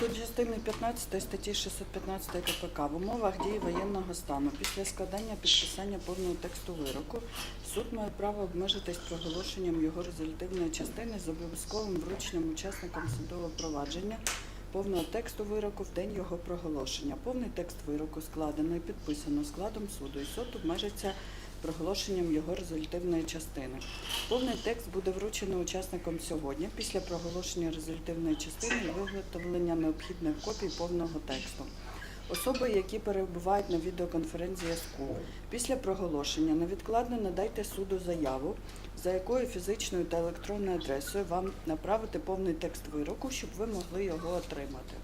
до частини 15 статті 615 КПК в умовах дії воєнного стану після складання підписання повного тексту вироку суд має право обмежитись проголошенням його результативної частини з обов'язковим врученням учасникам судового провадження повного тексту вироку в день його проголошення. Повний текст вироку складено і підписано складом суду, і суд обмежиться проголошенням його результативної частини. Повний текст буде вручено учасникам сьогодні після проголошення результативної частини і виготовлення необхідних копій повного тексту. Особи, які перебувають на відеоконференц-зв'язку, після проголошення невідкладно надайте суду заяву, за якою фізичною та електронною адресою вам направити повний текст вироку, щоб ви могли його отримати.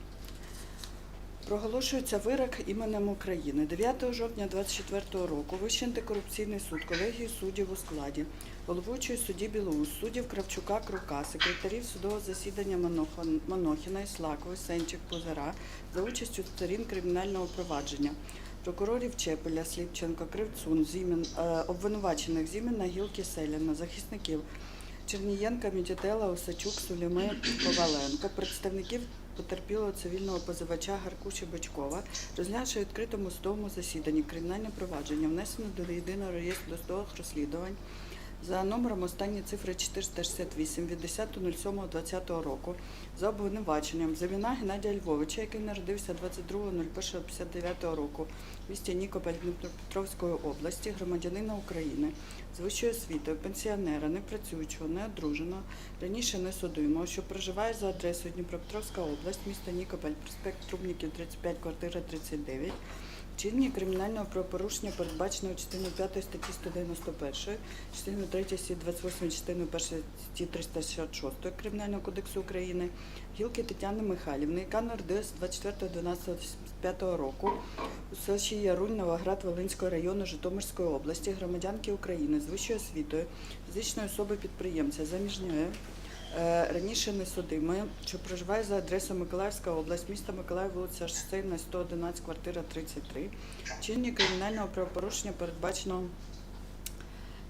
Проголошується вирок іменем України. 9 жовтня 2024 року Вищий антикорупційний суд, колегії суддів у складі, головуючої судді Білоус, суддів Кравчука, Крука, секретарів судового засідання Монохіна, Іслакової, Сенчик, Позара за участю сторін кримінального провадження. Прокурорів Чепеля, Сліпченко, Кривцун, Зімін, е, обвинувачених Зіміна, Гілки, Селіна, захисників Чернієнка, Мітітела, Осачук, Суліми, Коваленко, представників потерпілого цивільного позивача Гаркуші Бочкова, розглянувши відкритому судовому засіданні. Кримінальне провадження, внесено до єдиного реєстру досудових розслідувань за номером останні цифри 468 від 10.07.2020 року за обвинуваченням Заміна Геннадія Львовича, який народився 22.01.59 року в місті Нікополь Дніпропетровської області, громадянина України з вищою освітою, пенсіонера, непрацюючого, неодруженого, раніше не судимого, що проживає за адресою Дніпропетровська область, місто Нікополь, проспект Трубників, 35, квартира 39, Вчинення кримінального правопорушення передбаченого частиною 5 статті 191, частиною 3 статті 28, частиною 1 статті 366 Кримінального кодексу України, Гілки Тетяни Михайлівни, яка народилась 24.12.85 року у селищі Ярунь, Новоград Волинського району Житомирської області, громадянки України з вищою освітою, фізичної особи підприємця, заміжньої, раніше не судимий, що проживає за адресою Миколаївська область, місто Миколаїв, вулиця Шосейна, 111, квартира 33. Чинні кримінального правопорушення передбачено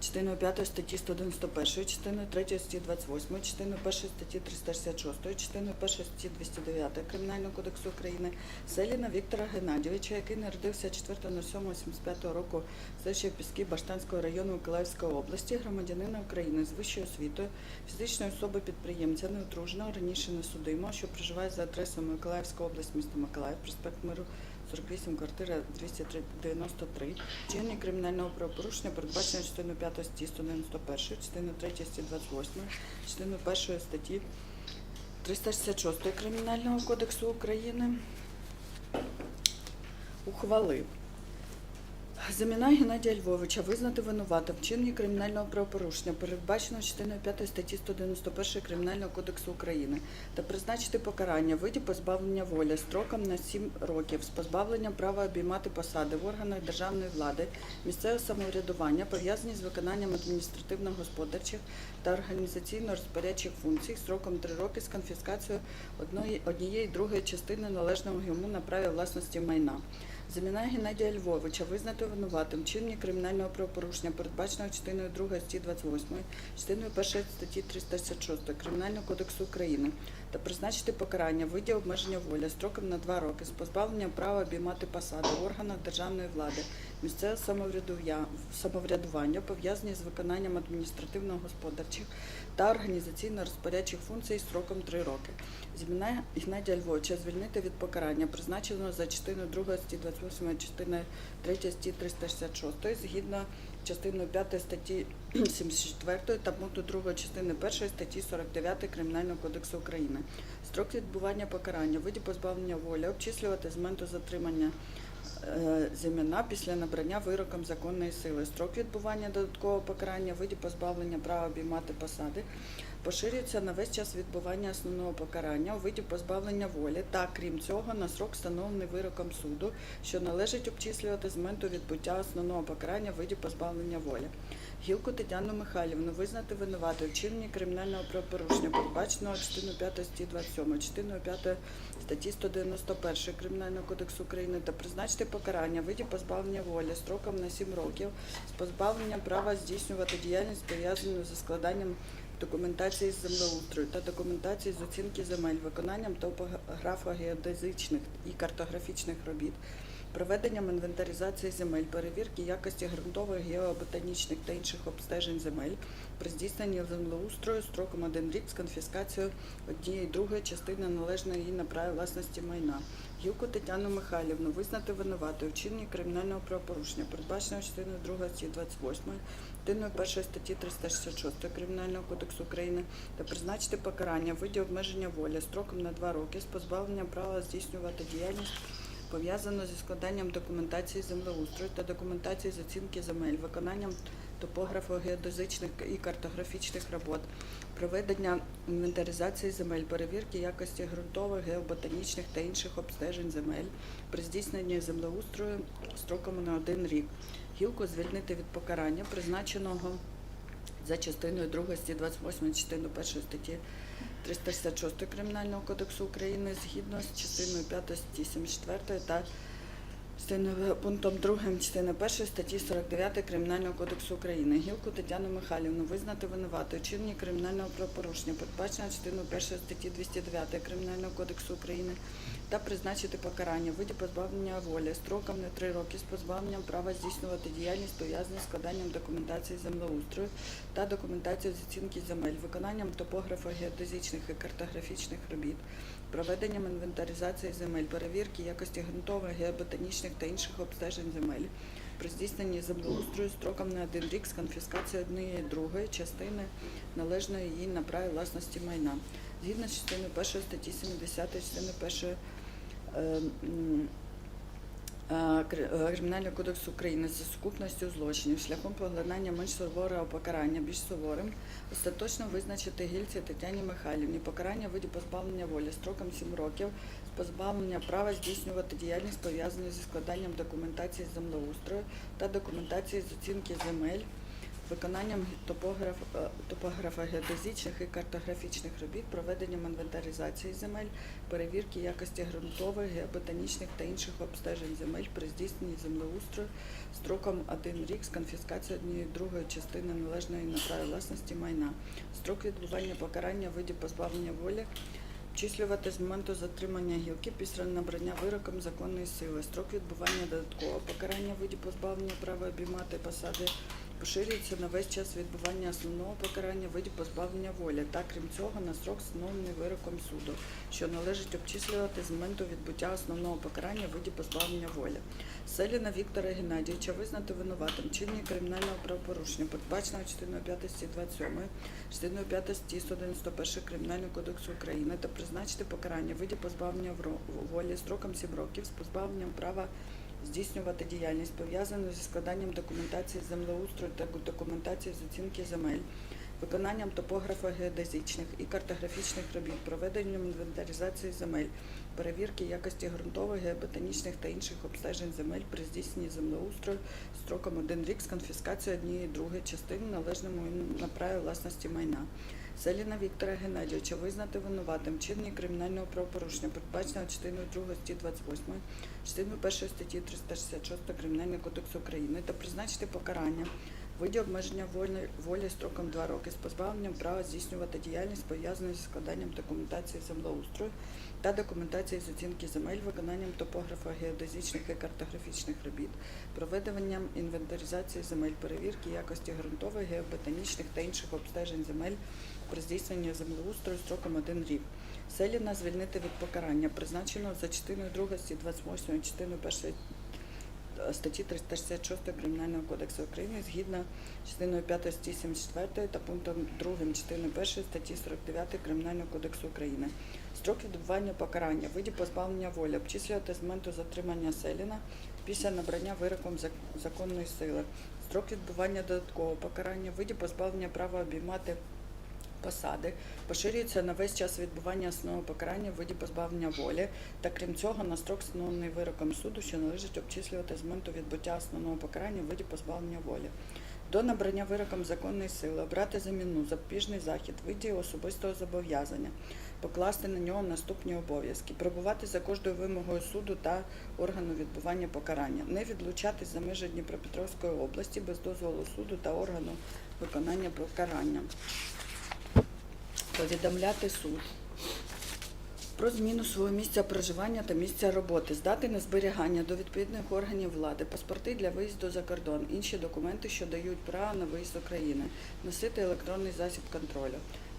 частиною 5 статті 191, частиною 3 статті 28, частиною 1 статті 366, частиною 1 статті 209 Кримінального кодексу України Селіна Віктора Геннадійовича, який народився 4.07.85 року в селищі Піски Баштанського району Миколаївської області, громадянина України з вищою освітою, фізичної особи підприємця, неодруженого, раніше не судимого, що проживає за адресою Миколаївська область, місто Миколаїв, проспект Миру 48, квартира 293, вчинення кримінального правопорушення передбачено частиною 5 статті 191, частиною 3 статті 28, частиною 1 статті 366 Кримінального кодексу України. Ухвалив Заміна Геннадія Львовича визнати винуватим в чиненні кримінального правопорушення, передбаченого частиною 5 статті 191 Кримінального кодексу України, та призначити покарання в виді позбавлення волі строком на 7 років з позбавленням права обіймати посади в органах державної влади, місцевого самоврядування, пов'язані з виконанням адміністративно-господарчих та організаційно-розпорядчих функцій строком 3 роки з конфіскацією однієї другої частини належного йому на праві власності майна. Заміна Геннадія Львовича визнати винуватим чинні кримінального правопорушення, передбаченого частиною 2 статті 28, частиною 1 статті 366 Кримінального кодексу України та призначити покарання виді обмеження волі строком на 2 роки з позбавленням права обіймати посади в органах державної влади, місцевого самоврядування, пов'язані з виконанням адміністративно-господарчих та організаційно-розпорядчих функцій строком 3 роки. Зміна Геннадія Львовича звільнити від покарання, призначеного за частиною 2 статті 28, частиною 3 статті 366, згідно частиною 5 статті 74 та пункту 2 частини 1 статті 49 Кримінального кодексу України. Строк відбування покарання, виді позбавлення волі, обчислювати з моменту затримання е, Зіміна після набрання вироком законної сили. Строк відбування додаткового покарання виді позбавлення права обіймати посади поширюється на весь час відбування основного покарання у виді позбавлення волі та, крім цього, на срок встановлений вироком суду, що належить обчислювати з моменту відбуття основного покарання в виді позбавлення волі. Гілку Тетяну Михайлівну визнати винуватою в чиненні кримінального правопорушення, передбаченого частиною 5 статті 27, частиною 5 статті 191 Кримінального кодексу України та призначити покарання в виді позбавлення волі строком на 7 років з позбавленням права здійснювати діяльність пов'язану зі складанням документації з землеустрою та документації з оцінки земель, виконанням топографо-геодезичних і картографічних робіт, проведенням інвентаризації земель, перевірки якості ґрунтових, геоботанічних та інших обстежень земель, при здійсненні землеустрою строком один рік з конфіскацією однієї другої частини належної їй на праві власності майна. Гілку Тетяну Михайлівну визнати винуватою в чиненні кримінального правопорушення, передбаченого частиною 2 статті 28, частиною 1 статті 366 Кримінального кодексу України та призначити покарання в виді обмеження волі строком на 2 роки з позбавленням права здійснювати діяльність пов'язану зі складанням документації землеустрою та документації з оцінки земель, виконанням топографо-геодезичних і картографічних робот, проведення інвентаризації земель, перевірки якості ґрунтових, геоботанічних та інших обстежень земель, при здійсненні землеустрою строком на один рік. Гілку звільнити від покарання, призначеного за частиною 2 статті 28 частиною 1 статті 366 Кримінального кодексу України згідно з частиною 5 статті 74 та пунктом 2 частини 1 статті 49 Кримінального кодексу України. Гілку Тетяну Михайлівну визнати винуватою в кримінального правопорушення, передбаченого частиною 1 статті 209 Кримінального кодексу України та призначити покарання в виді позбавлення волі строком на 3 роки з позбавленням права здійснювати діяльність пов'язану з складанням документації землеустрою та документацію з оцінки земель, виконанням топографо-геодезичних і картографічних робіт, проведенням інвентаризації земель, перевірки якості ґрунтових, геоботанічних та інших обстежень земель, при здійсненні землеустрою строком на один рік з конфіскацією однієї другої частини належної їй на праві власності майна. Згідно з частиною першої статті 70 частини 1 м, Кри- е, Кримінального кодексу України за сукупністю злочинів шляхом поглинання менш суворого покарання більш суворим, остаточно визначити гільці Тетяні Михайлівні. Покарання виді позбавлення волі строком 7 років з позбавлення права здійснювати діяльність пов'язану зі складанням документації з землеустрою та документації з оцінки земель, виконанням топограф, е, топографо-геодезичних і картографічних робіт, проведенням інвентаризації земель, перевірки якості ґрунтових, геоботанічних та інших обстежень земель при здійсненні землеустрою строком один рік з конфіскацією однієї другої частини належної на праві власності майна. Строк відбування покарання в виді позбавлення волі обчислювати з моменту затримання гілки після набрання вироком законної сили. Строк відбування додаткового покарання виді позбавлення права обіймати посади поширюється на весь час відбування основного покарання в виді позбавлення волі та крім цього на строк встановлений вироком суду, що належить обчислювати з моменту відбуття основного покарання в виді позбавлення волі. Селіна Віктора Геннадійовича визнати винуватим в чиненні кримінального правопорушення, передбаченого частиною 5 статті 27, частиною 5 статті 191 Кримінального кодексу України та призначити покарання в виді позбавлення волі строком 7 років з позбавленням права здійснювати діяльність, пов'язану зі складанням документації землеустрою та документації з оцінки земель, виконанням топографо-геодезичних і картографічних робіт, проведенням інвентаризації земель, перевірки якості ґрунтових, геоботанічних та інших обстежень земель при здійсненні землеустрою строком один рік з конфіскацією однієї другої частини належному на праві власності майна. Селіна Віктора Геннадійовича визнати винуватим в чиненні кримінального правопорушення, передбаченого частиною 2 статті 28, частиною 1 статті 366 Кримінального кодексу України та призначити покарання в виді обмеження волі, волі строком 2 роки з позбавленням права здійснювати діяльність, пов'язану зі складанням документації землеустрою та документації з оцінки земель, виконанням топографа геодезичних і картографічних робіт, проведенням інвентаризації земель, перевірки якості ґрунтових, геоботанічних та інших обстежень земель при здійсненні землеустрою строком 1 рік. Селіна звільнити від покарання, призначеного за частиною 2 статті 28 частиною 1 статті 366 Кримінального кодексу України згідно частиною 5 статті 74 та пунктом 2 частини 1 статті 49 Кримінального кодексу України. Строк відбування покарання виді позбавлення волі обчислювати з моменту затримання Селіна після набрання вироком законної сили. Строк відбування додаткового покарання виді позбавлення права обіймати посади поширюється на весь час відбування основного покарання в виді позбавлення волі та крім цього на строк встановлений вироком суду, що належить обчислювати з моменту відбуття основного покарання в виді позбавлення волі. До набрання вироком законної сили обрати заміну запобіжний захід виді особистого зобов'язання, покласти на нього наступні обов'язки, пробувати за кожною вимогою суду та органу відбування покарання, не відлучатись за межі Дніпропетровської області без дозволу суду та органу виконання покарання. Повідомляти суд про зміну свого місця проживання та місця роботи, здати на зберігання до відповідних органів влади, паспорти для виїзду за кордон, інші документи, що дають право на виїзд України, носити електронний засіб контролю.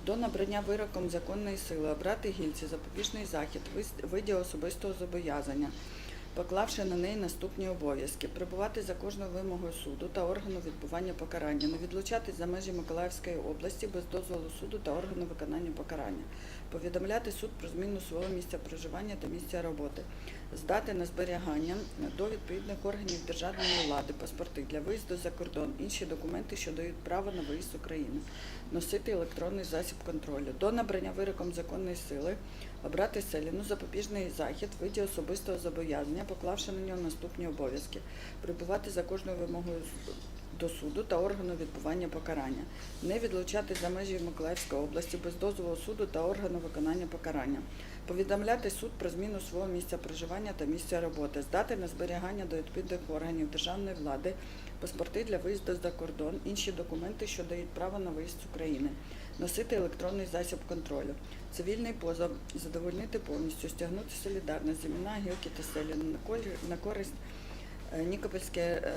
До набрання вироком законної сили обрати гільці запобіжний захід, вис- виді особистого зобов'язання, поклавши на неї наступні обов'язки, прибувати за кожною вимогою суду та органу відбування покарання, не відлучатись за межі Миколаївської області без дозволу суду та органу виконання покарання, повідомляти суд про зміну свого місця проживання та місця роботи, здати на зберігання до відповідних органів державної влади паспорти для виїзду за кордон, інші документи, що дають право на виїзд з України, носити електронний засіб контролю, до набрання вироком законної сили, обрати селіну запобіжний захід в виді особистого зобов'язання, поклавши на нього наступні обов'язки, прибувати за кожною вимогою до суду та органу відбування покарання, не відлучати за межі Миколаївської області без дозволу суду та органу виконання покарання, повідомляти суд про зміну свого місця проживання та місця роботи, здати на зберігання до відповідних органів державної влади, паспорти для виїзду за кордон, інші документи, що дають право на виїзд з України, носити електронний засіб контролю, цивільний позов, задовольнити повністю, стягнути солідарність, зіміна, гілки та селі на користь Е,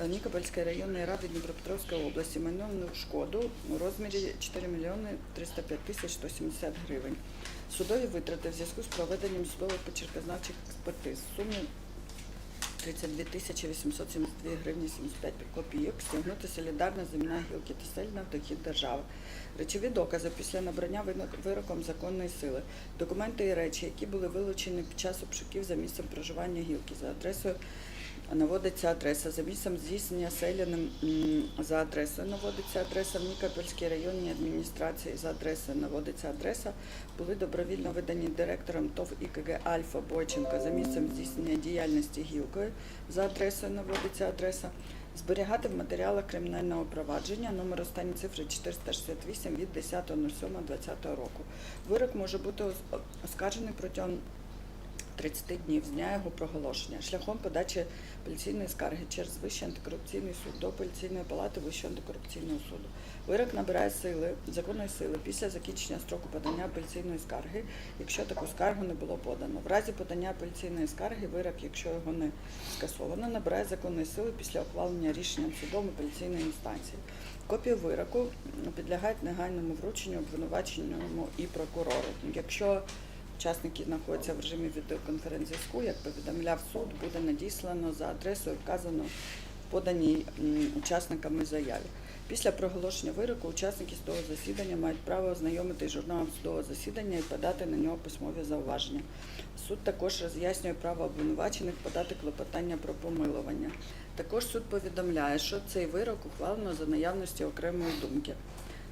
Нікопольської районної ради Дніпропетровської області майновну шкоду у розмірі 4 мільйони 305 тисяч 170 гривень. Судові витрати в зв'язку з проведенням судових почеркознавчих експертиз в сумі 32 тисячі 872 гривні 75 копійок стягнути солідарна земна гілки та сельна в дохід держави. Речові докази після набрання вироком законної сили, документи і речі, які були вилучені під час обшуків за місцем проживання гілки за адресою наводиться адреса. За місцем здійснення селяним за адресою наводиться адреса в Нікопольській районній адміністрації за адресою наводиться адреса. Були добровільно видані директором ТОВ ІКГ Альфа Бойченко за місцем здійснення діяльності гілкою за адресою наводиться адреса. Зберігати в матеріалах кримінального провадження номер останні цифри 468 від 10.07.2020 року. Вирок може бути ос- оскаржений протягом 30 днів з дня його проголошення шляхом подачі апеляційної скарги через Вищий антикорупційний суд до апеляційної палати Вищого антикорупційного суду. Вирок набирає сили законної сили після закінчення строку подання апеляційної скарги, якщо таку скаргу не було подано. В разі подання апеляційної скарги вирок, якщо його не скасовано, набирає законної сили після ухвалення рішенням судом апеляційної інстанції. Копію вироку підлягають негайному врученню обвинуваченому і прокурору. Якщо Учасники знаходяться в режимі відеоконференц-зв'язку, як повідомляв суд, буде надіслано за адресою, вказано в поданій учасниками заяві. Після проголошення вироку учасники судового засідання мають право ознайомитись з журналом судового засідання і подати на нього письмові зауваження. Суд також роз'яснює право обвинувачених подати клопотання про помилування. Також суд повідомляє, що цей вирок ухвалено за наявності окремої думки.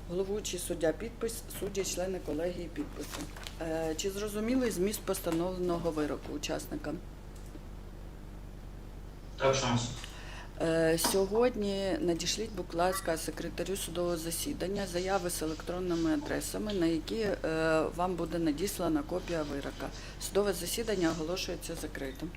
Головуючий суддя підпис, судді, члени колегії підписи. Е, Чи зрозумілий зміст постановленого вироку учасникам? Так, шанс. Е, Сьогодні надішліть, будь ласка, секретарю судового засідання заяви з електронними адресами, на які е, вам буде надіслана копія вирока. Судове засідання оголошується закритим.